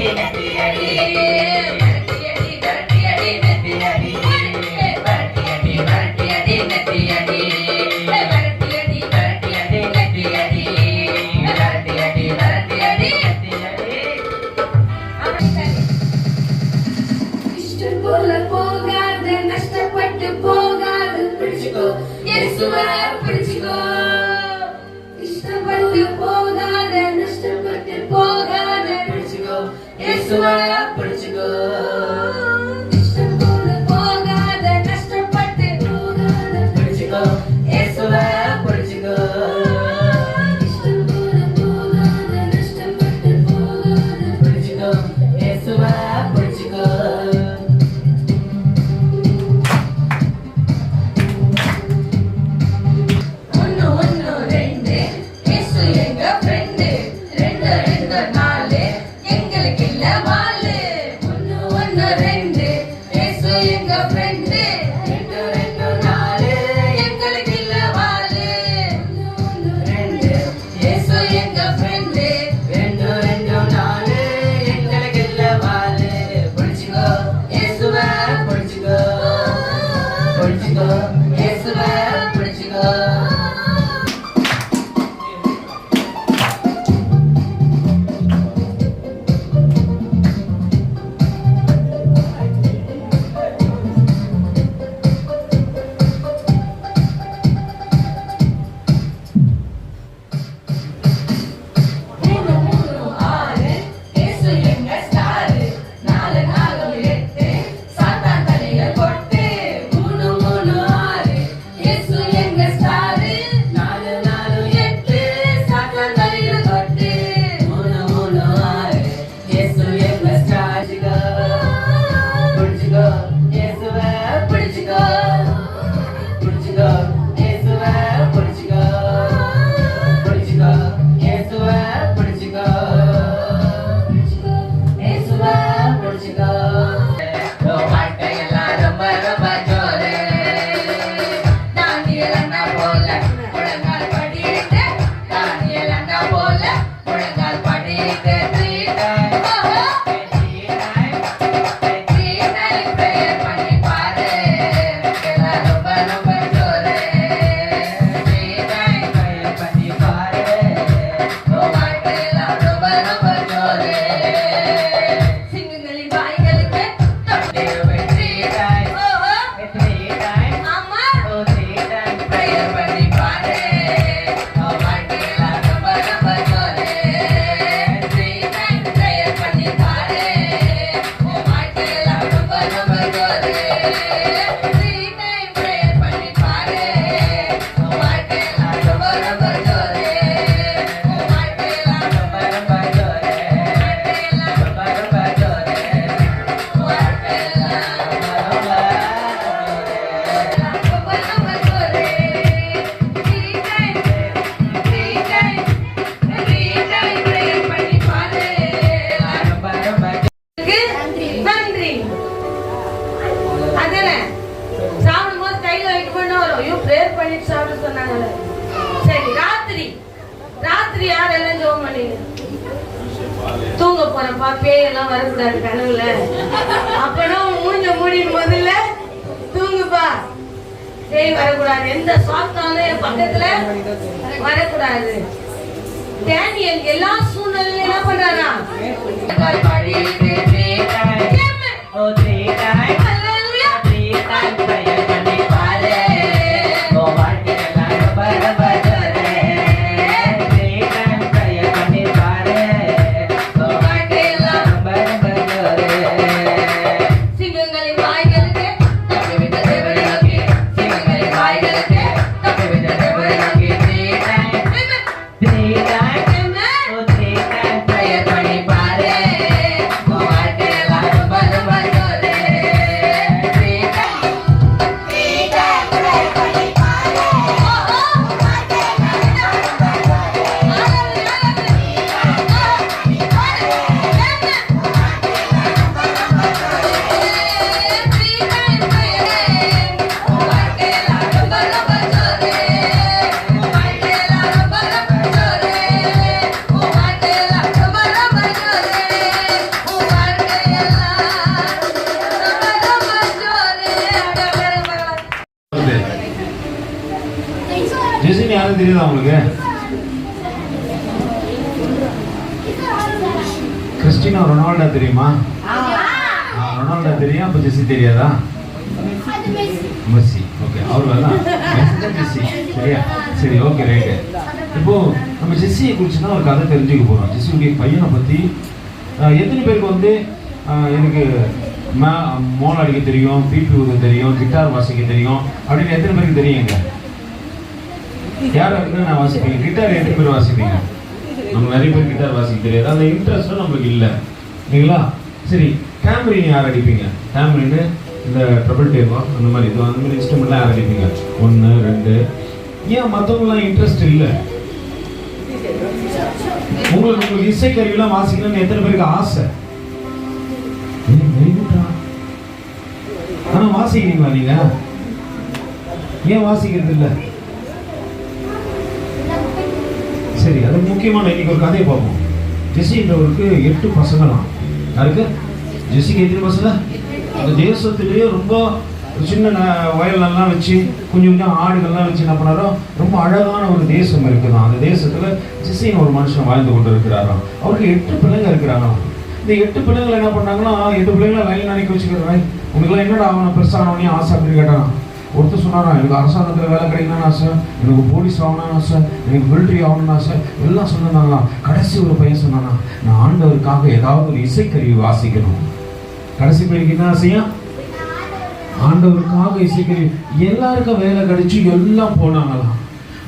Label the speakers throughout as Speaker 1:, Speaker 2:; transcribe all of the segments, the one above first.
Speaker 1: விளக்கியடி ராத்திரி. ராத்திரி யார் எல்லாம் தூங்க போறப்பா பேயெல்லாம் வரக்கூடாது கனவுல. அப்பனா மூஞ்ச மூடிடும் முதல்ல தூங்குப்பா பேய் வரக்கூடாது. எந்த சாத்தாலும் என் பக்கத்துல வரக்கூடாது. டேனியல் எல்லா சூழ்நிலையும் என்ன
Speaker 2: பண்றானா? சரி ஓகே ரைட்டு இப்போ நம்ம ஜெஸ்ஸியை குறித்து தான் ஒரு கதை தெரிஞ்சுக்க போகிறோம் ஜெஸ்ஸியுடைய பையனை பற்றி எத்தனை பேருக்கு வந்து ஆஹ், எனக்கு மே மோல் அடிக்க தெரியும் பிபி ஊத தெரியும் கிட்டார் வாசிக்க தெரியும் அப்படின்னு எத்தனை பேருக்கு தெரியுங்க யார் யாருக்கு நான் வாசிப்பீங்க? கிட்டார் எத்தனை பேர் வாசிப்பீங்க? நம்ம நிறைய பேர் கிட்டார் வாசிக்க தெரியாது. அந்த இன்ட்ரெஸ்ட்டும் நம்மளுக்கு இல்லை. இல்லைங்களா? சரி டேம்பரின் யார் அடிப்பீங்க? டேம்பரின்னு இந்த ட்ரபிள் டேபா அந்த மாதிரி இது அந்த மாதிரி இன்ஸ்ட்ருமெண்ட்லாம் யார் அடிப்பீங்க? ஒன்று ரெண்டு ஏன் மற்றவங்களாம் இன்ட்ரெஸ்ட் இல்லை? உங்களுக்கு உங்களுக்கு இசைக்கருவிலாம் வாசிக்கணும்னு எத்தனை பேருக்கு ஆசை? ஆனால் ஆனா வாசிக்கிறீங்களா நீங்க? ஏன் வாசிக்கிறது இல்லை? சரி அது முக்கியமான இன்னைக்கு ஒரு கதையை பார்ப்போம். ஜெசின்றவருக்கு எட்டு பசங்களாம். யாருக்கு? ஜெசிக்கு எத்தனை பசங்க? அந்த தேசத்திலேயே ரொம்ப சின்ன வயலெல்லாம் வச்சு கொஞ்சம் கொஞ்சம் ஆடுகள்லாம் வச்சு என்ன பண்ணாரோ ரொம்ப அழகான ஒரு தேசம் இருக்குதான். அந்த தேசத்தில் ஜெசின்னு ஒரு மனுஷன் வாழ்ந்து கொண்டு இருக்கிறாராம் அவருக்கு எட்டு பிள்ளைங்க இருக்கிறாராம் இந்த எட்டு பிள்ளைங்களை என்ன பண்ணாங்கன்னா எட்டு பிள்ளைங்களை லைன் அனுப்பி வச்சுக்கிறாங்க உங்களுக்குலாம் என்னடா அவனை பெருசானவனையும் ஆசை? அப்படின்னு கேட்டானா ஒருத்தர் சொன்னாரா எனக்கு அரசாங்கத்தில் வேலை கிடைக்கணும்னு ஆசை எனக்கு போலீஸ் ஆகணும்னு ஆசை எனக்கு மிலிட்ரி ஆகணும்னு ஆசை. எல்லாம் சொன்னாங்களாம் கடைசி ஒரு பையன் சொன்னானா நான் ஆண்டவருக்காக ஏதாவது ஒரு இசைக்கருவி வாசிக்கணும். கடைசி பையனுக்கு என்ன ஆசையா? ஆண்டவருக்காக இசைக்கருவி எல்லாருக்கும் வேலை கிடைச்சி எல்லாம் போனாங்களாம்.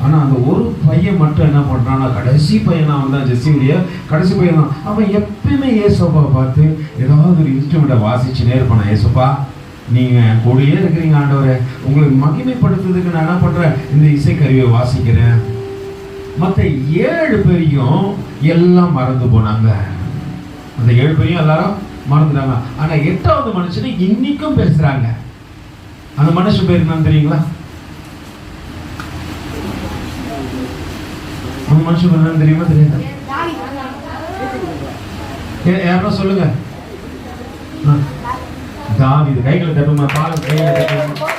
Speaker 2: ஆனால் அந்த ஒரு பையன் மட்டும் என்ன பண்ணுறான்னா கடைசி பையனாக அவன் தான் ஜெஸ்ஸியுடைய கடைசி பையன் தான் அவன் எப்பயுமே ஏசோப்பா பார்த்து ஏதாவது ஒரு இன்ஸ்ட்ருமெண்ட்டை வாசிச்சுனே இருப்பான் ஏசோப்பா நீங்கள் கூடயே இருக்கிறீங்க ஆண்டவரே. உங்களுக்கு மகிமைப்படுத்துறதுக்கு நான் என்ன பண்ணுறேன் இந்த இசைக்கருவியை வாசிக்கிறேன். மற்ற ஏழு பேரையும் எல்லாம் மறந்து போனாங்க. அந்த ஏழு பேரையும் எல்லாரும் மறந்துட்டாங்க. ஆனால் எட்டாவது மனுஷனை இன்னைக்கும் பேசுகிறாங்க அந்த மனுஷன் பேர் என்னன்னு தெரியுங்களா? அந்த மனுஷன் பேர் என்னன்னு தெரியுமா? தெரியுதா? ஏ- யாரோ சொல்லுங்க. ஆ. தாவீது கைகளை தட்டுமா? பால கைகளை தட்டுமா.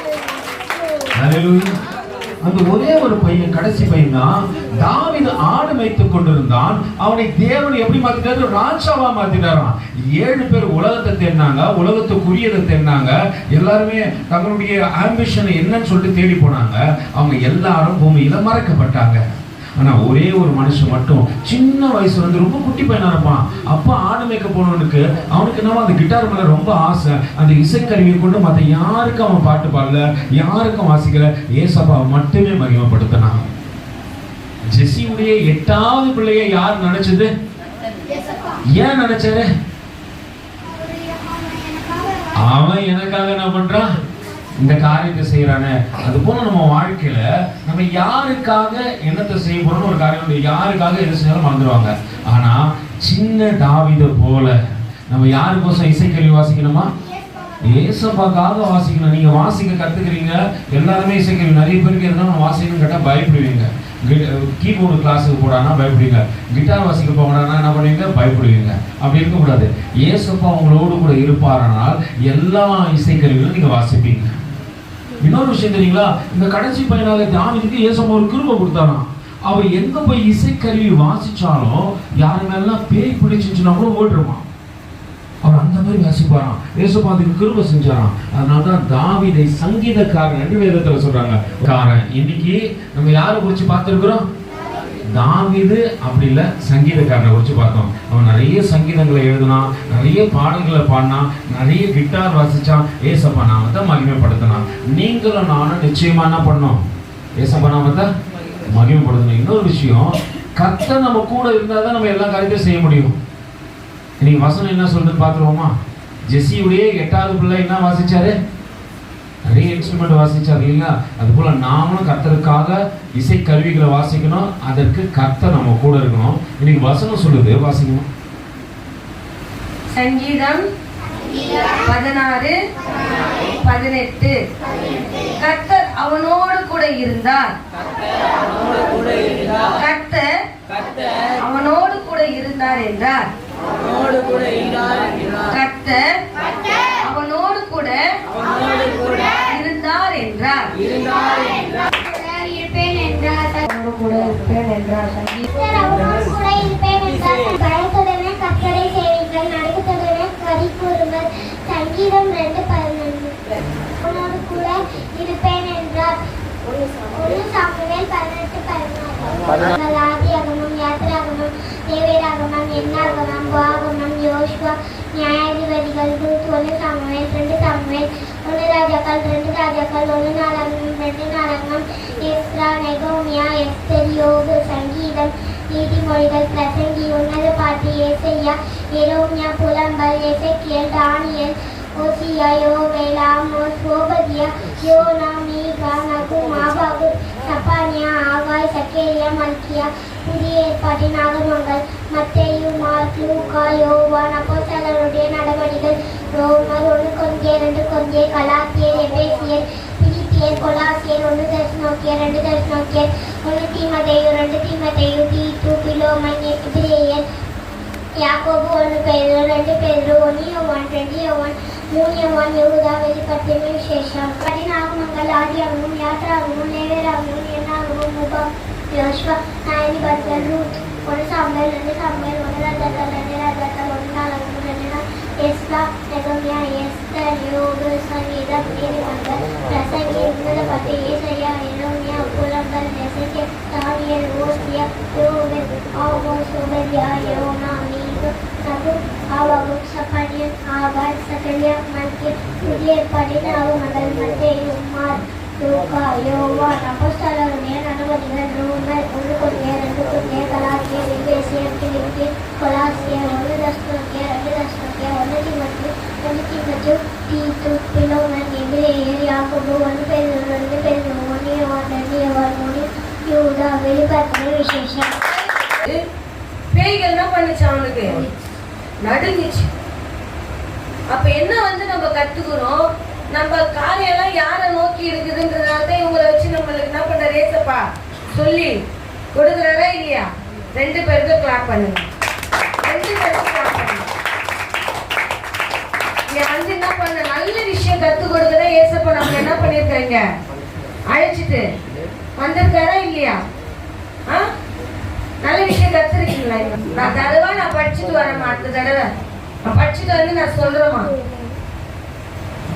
Speaker 2: அந்த ஒரே ஒரு பையன் கடைசி பையன் தான் தாவிது ஆடு வைத்துக் கொண்டிருந்தான். அவனை தேவன் எப்படி மாத்திட்டாரு? ராஜாவா மாத்திட்டாராம். ஏழு பேர் உலகத்தை தேடினாங்க உலகத்துக்குரியதை தேடினாங்க. எல்லாருமே தங்களுடைய ஆம்பிஷன் என்னன்னு சொல்லிட்டு தேடி போனாங்க. அவங்க எல்லாரும் பூமியில மறக்கப்பட்டாங்க. ஆனா ஒரே ஒரு மனுஷன் மட்டும் சின்ன வயசுல இருந்து ரொம்ப குட்டி பையனா இருப்பான் அப்பா ஆடு மேய்க்க போனவனுக்கு அவனுக்கு என்னவோ அந்த கிட்டார் மேல ரொம்ப ஆசை. அந்த இசைக்கருவியை கொண்டு மத்த யாருக்கும் அவன் பாட்டு பாடல யாருக்கும் வாசிக்கல. ஏசப்பாவை மட்டுமே மகிமைப்படுத்தினான் ஜெசியுடைய எட்டாவது பிள்ளையை யார் நினைச்சது? ஏன் நினைச்சாரு? அவன் எனக்காக என்ன பண்றான்? இந்த காரியத்தை செய்யறானே அது போல நம்ம வாழ்க்கையில நம்ம யாருக்காக என்னத்தை செய்ய போறோம்னு ஒரு காரியம் யாருக்காக எது செஞ்சாலும் மறந்துடுவாங்க ஆனா சின்ன தாவித போல நம்ம யாருக்கோசம் இசைக்கருவி வாசிக்கணுமா? ஏசப்பாக்காக வாசிக்கணும். நீங்க வாசிக்க கத்துக்கிறீங்க. எல்லாருமே இசைக்கருவி. நிறைய பேருக்கு எதுனா வாசிக்கணும்னு கேட்டால் பயப்படுவீங்க. கீபோர்டு கிளாஸுக்கு போடானா பயப்படுவீங்க. கிட்டார் வாசிக்க போகணும்னா என்ன பண்ணுவீங்க? பயப்படுவீங்க. அப்படி இருக்கக்கூடாது. ஏசப்பா உங்களோடு கூட இருப்பாரானால் எல்லா இசைக்கருவிகளும் நீங்க வாசிப்பீங்க. இன்னொரு விஷயம் தெரியுங்களா இந்த கடைசி பையனாக தாவிதுக்கு ஏசம் ஒரு கிருபை கொடுத்தானா அவன் எங்க போய் இசைக்கருவி வாசிச்சாலும் யாரு மேலாம் பேய் பிடிச்சிச்சுன்னா கூட ஓட்டுருவான் அவர் அந்த மாதிரி வாசிப்பாராம். ஏசப்பா கிருப செஞ்சாராம். அதனால தான் தாவீதை சங்கீதக்காரன் என்று வேதத்தில் சொல்றாங்க. காரன் இன்னைக்கு நம்ம யாரை குறிச்சு பார்த்துருக்குறோம்? தாவிது அப்படி இல்லை சங்கீதக்காரனை குறித்து பார்த்தோம். அவன் நிறைய சங்கீதங்களை எழுதினான் நிறைய பாடல்களை பாடினான் நிறைய கிட்டார் வாசித்தான் ஏசப்பா தான் மகிமைப்படுத்தினான். நீங்களும் நானும் நிச்சயமா என்ன பண்ணோம் ஏசப்பா தான் மகிமைப்படுத்தணும். இன்னொரு விஷயம் கத்தை நம்ம கூட இருந்தால் தான் நம்ம எல்லா காரியத்தையும் செய்ய முடியும். இன்னைக்கு வசனம் என்ன சொல்லுன்னு பார்த்துருவோமா? ஜெஸ்ஸியுடைய எட்டாவது பிள்ளை என்ன வாசிச்சாரு? நிறைய இன்ஸ்ட்ருமெண்ட் வாசிச்சாரு இல்லைங்களா அது போல நாமளும் கர்த்தருக்காக இசை கருவிகளை வாசிக்கணும். அதற்கு கர்த்தர் நம்ம கூட இருக்கணும். இன்னைக்கு வசனம் சொல்லுது. வாசிக்கணும்
Speaker 3: சங்கீதம் பதினாறு பதினெட்டு. கர்த்தர் அவனோடு கூட இருந்தார். கர்த்தர் அவனோடு கூட இருந்தார் என்றார். கர்த்தர் அவனோடு கூட இருந்தார் இருந்தார் என்றார்
Speaker 4: இருப்பேன் என்றார்
Speaker 3: கூட இருப்பேன் என்றார் சங்கீதம்
Speaker 4: கூட இருப்பேன் என்றார் பயத்துடனே கத்தரை செய்வீர்கள் நடுக்கத்துடனே கறி கூறுவர் சங்கீதம் ரெண்டு பதினொன்று கூட இருப்பேன் என்றார் ஒரு சாமுவேல் பதினெட்டு பதினாறு ஆதி அகமம் யாத்திராகமம் தேவேராகமம் எண்ணாகமம் யோசுவா நியாயாதிபதிகள் ஒன்று சாமுவேல் ரெண்டு சாமுவேல் ஒன்று ராஜாக்கள் ரெண்டு ராஜாக்கள் ஒன்று நாளாகமம் ரெண்டு நாளாகமம் எஸ்ரா நெகோமியா எஸ்தர் யோகு சங்கீதம் நீதிமொழிகள் பிரசங்கி உன்னத பாட்டு ஏசையா எரோமியா புலம்பல் எசக்கியல் தானியல் ஓசியா யோவேல் ஆமோஸ் ஓபதியா யோனா மீகா நகும் ஆபாகு சப்பானியா ஆகாய் சக்கேரியா மல்கியா புதிய ஏற்பாட்டின் ஆகமங்கள் மத்தேயு மார்க் லூக்கா யோவான் அப்போஸ்தலருடைய நடவடிக்கைகள் ரோமர் ஒன்று கொஞ்சே ரெண்டு கொஞ்சே கலாத்தியர் எபேசியர் பிலிப்பியர் கொலாசியர் ஒன்று தரிசனோக்கியர் ரெண்டு தரிசனோக்கியர். ஒன்று தீமதையு ரெண்டு தீமதையு தீத்து பிலோமன் எபிரேயர். யாக்கோபு ஒன்று பேரு ரெண்டு பேரு ஒன்று யோவான் ரெண்டு யோவான் மூணு யோவான் யூதா வெளிப்பட்டமே விசேஷம். கடினாகமங்கள் ஆதியாகமும் யாத்ராகமும் லேவேராகமும் எண்ணாகமும் முகாம் யோஷ்வா நாயனிபர்கள் ரூத் ஒரு சாம்பல் ரெண்டு சாம்பல் ஒன்று ராஜாக்கள் ரெண்டு ராஜாக்கள் ஒன்று நாளாகமும் ரெண்டு நாள் எஸ்தா நெகமியா எஸ்தர் யோகு சங்கீதம் நீதிமன்றம் பிரசங்கி உன்னத பற்றி ஏசையா எரோமியா புலம்பல் நெசக்கிய தானியல் ஓசியா யோகன் ஆமோஸ் உபதியா யோனா மீகு நபு ஆவாகு சப்பானியன் ஆகாய் சகலியா மல்கிய புதிய படினாவு மகள் மத்தேயு மார் லூக்கா யோவான் அப்போஸ்தலருடைய நடவடிக்கைகள் ரோமர் ஒன்று கொண்டிய ரெண்டு கொண்டிய கலாசிய விவேசியர் பிலிப்பிய கொலாசிய ஒன்று தஸ்தோக்கிய ரெண்டு தஸ்தோக்கிய ஒன்று திமத்து ஒன்று திமத்து தீத்து பிலோமன் எபிரேயர் யாக்கோபு ஒன்று பேர் ரெண்டு பேர் ஒன்று யோவான் ரெண்டு யோவான் மூணு யூதா வெளிப்பாட்டு விசேஷம்
Speaker 3: பேய்கள் என்ன பண்ணுச்சு அவனுக்கு. நடுங்குச்சு. அப்ப என்ன வந்து நம்ம கத்துக்கிறோம்? நம்ம காலையெல்லாம் யாரை நோக்கி இருக்குதுன்றதுனால தான் இவங்களை வச்சு நம்மளுக்கு என்ன பண்ண ரேசப்பா சொல்லி கொடுக்குறாரா இல்லையா? ரெண்டு பேருக்கும் கிளாப் பண்ணுங்க. ரெண்டு பேருக்கு கிளாப் பண்ணுங்க. நீ வந்து என்ன பண்ண நல்ல விஷயம் கத்து கொடுக்குற ஏசப்ப. நம்ம என்ன பண்ணிருக்காங்க? அழைச்சிட்டு வந்திருக்காரா இல்லையா? ஆ? நல்ல விஷயம் கத்துருக்கீங்களா நான் தடவை நான் படிச்சுட்டு வரேன் அடுத்த தடவை. நான் படிச்சுட்டு வந்து நான் சொல்றேம்மா.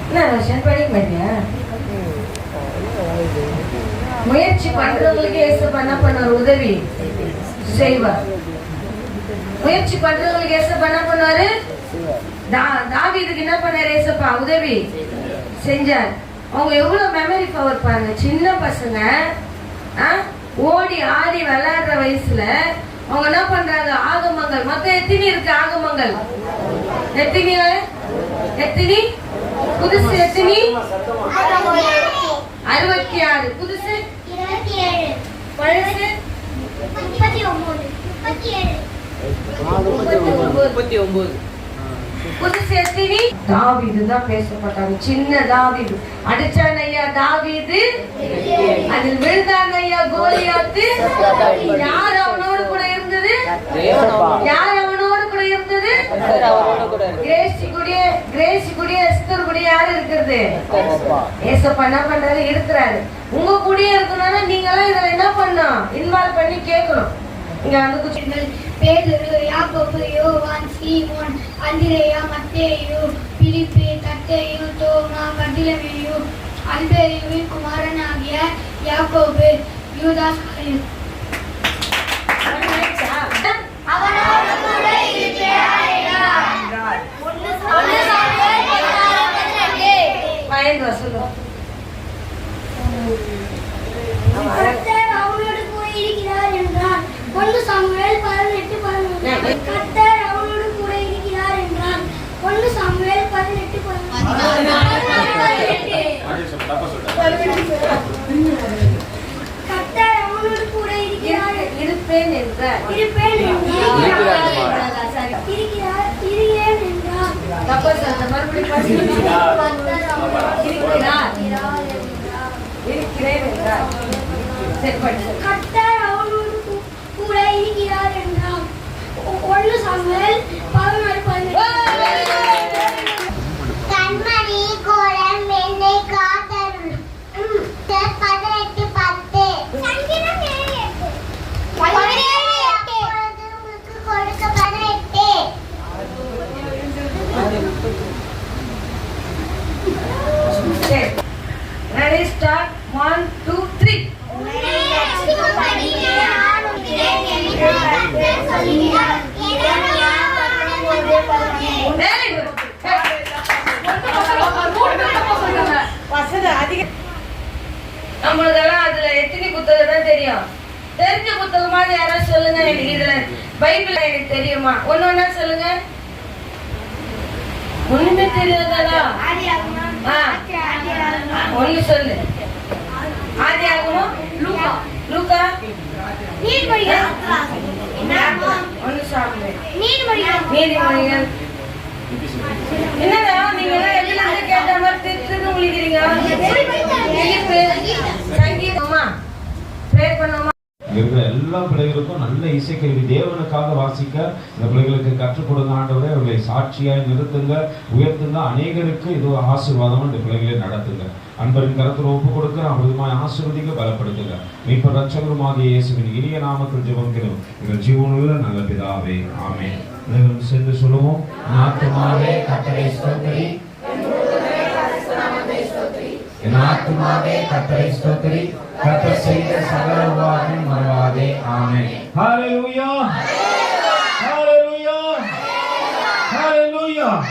Speaker 3: என்ன ரஷன் படிக்க மாட்டேன் முயற்சி பண்றவங்களுக்கு ஏசப்பா என்ன பண்ணார்? உதவி செய்வார். முயற்சி பண்றவங்களுக்கு ஏசப்பா என்ன பண்ணாரு? தா- என்ன பண்ணாரு ஏசப்பா? உதவி செஞ்சார். அவங்க எவ்வளவு மெமரி பவர் பாருங்க. சின்ன பசங்க ஆ, ஓடி ஆடி விளையாடுற வயசுல அவங்க என்ன பண்றாங்க? ஆகமங்கள். மொத்தம் எத்தனை இருக்கு ஆகமங்கள்? எத்தனை? எத்தனை? புதுசு எத்தனை? அறுபத்தி ஆறு. புதுசு?
Speaker 4: ஏழு
Speaker 3: பழசு
Speaker 4: முப்பத்தி ஒன்பது முப்பத்தி ஏழு
Speaker 3: முப்பத்தி ஒன்பது புதுசு எத்தனை தாவீது தான் பேசப்பட்டாங்க சின்ன தாவீது. அடிச்சான் ஐயா தாவீது. அதில் விழுந்தான் ஐயா கோலியாத்து. யார் அவனோடு கூட இருந்தது? யார் அவனோடு கூட இருந்தது? கிரேசி கூடிய கிரேசி கூடிய எஸ்தர் கூடிய யார் இருக்கிறது? ஏசப்பா என்ன பண்றாரு? இருக்கிறாரு உங்க கூடயே இருக்கணும்னா நீங்க எல்லாம் இதுல என்ன பண்ணணும்? இன்வால்வ் பண்ணி கேட்கணும். இங்க வந்து குச்சி
Speaker 4: பேதுரு யாக்கோபு யோவான் சீமோன் அந்திரேயா மத்தேயு பிலிப்பு தத்தேயு தோமா பர்திலமேயு அல்பேயுவின் குமாரனாகிய யாக்கோபு யூதாஸ் அவனோடு கூட இருக்கிறார்
Speaker 3: இருப்பேன் என்றார்.
Speaker 4: இருப்பேன்
Speaker 3: இருக்கிறார்.
Speaker 4: என்றார். இருக்கிறார். இருக்கிறேன் என்றார்.
Speaker 3: தப்பா சொல்ல மறுபடியும் இருக்கிறார். இருக்கிறேன் என்றார். சரி படிச்சு
Speaker 4: கர்த்தர் அவனோடு கூட இருக்கிறார் என்றார். ஒன்று சாமுவேல் பதினொன்று பதினெட்டு கண்மணி கோலம் என்னை காத்தருள்
Speaker 3: த்ரீ
Speaker 4: உன்னை ரட்சிக்கும்படி நான் உன்னிடம் என்று கர்த்தர் சொல்கிறார். எனவே நான் உன்னை போகிறேன்.
Speaker 3: வெரி குட் மூணு பேர் தப்பா சொல்றாங்க
Speaker 5: வசனம் அதிக
Speaker 3: நம்மளுக்கெல்லாம் அதுல எத்தனை புத்தகம் தான் தெரியும். தெரிஞ்ச புத்தகமாவது யாராவது சொல்லுங்க எனக்கு இதுல பைபிள் எனக்கு தெரியுமா? ஒண்ணு ஒண்ணா சொல்லுங்க. ஒண்ணுமே தெரியாதா ஆ. ஒண்ணு சொல்லு. ஆதி லூக்கா லூக்கா
Speaker 4: நீதிமொழிகள்.
Speaker 3: ஒண்ணு சாப்பிடு.
Speaker 4: நீதிமொழிகள்.
Speaker 3: என்னடா நீங்க எல்லாம் கேட்ட மாதிரி திருத்து சங்கீதமா பண்ணுமா
Speaker 2: இருக்கிற எல்லா பிள்ளைகளுக்கும் நல்ல இசைக்கருவி தேவனுக்காக வாசிக்க இந்த பிள்ளைகளுக்கு கற்றுக் கொடுங்க ஆண்டவரே. அவர்களை சாட்சியாய் நிறுத்துங்க உயர்த்துங்க. அநேகருக்கு இது ஒரு ஆசீர்வாதம் இந்த பிள்ளைகளை நடத்துங்க. அன்பரின் கருத்தில் ஒப்பு கொடுக்கிற அமிர்தமாய் ஆசீர்வதிக்க பலப்படுத்துங்க. மீட்பு ரட்சகருமாகிய இயேசுவின் இனிய நாமத்தில் ஜெபக்கிறோம் எங்கள் ஜீவனுள்ள நல்ல பிதாவே. ஆமே அனைவரும் சேர்ந்து சொல்லுவோம். ஆத்துமாவே கட்டளை என் ஆத்துமாவே கத்தரை ஸ்தோத்திரி. கத்தர் செய்த சகல உபகாரம் மறவாதே. ஆமென். ஹalleluya. ஹalleluya. ஹalleluya.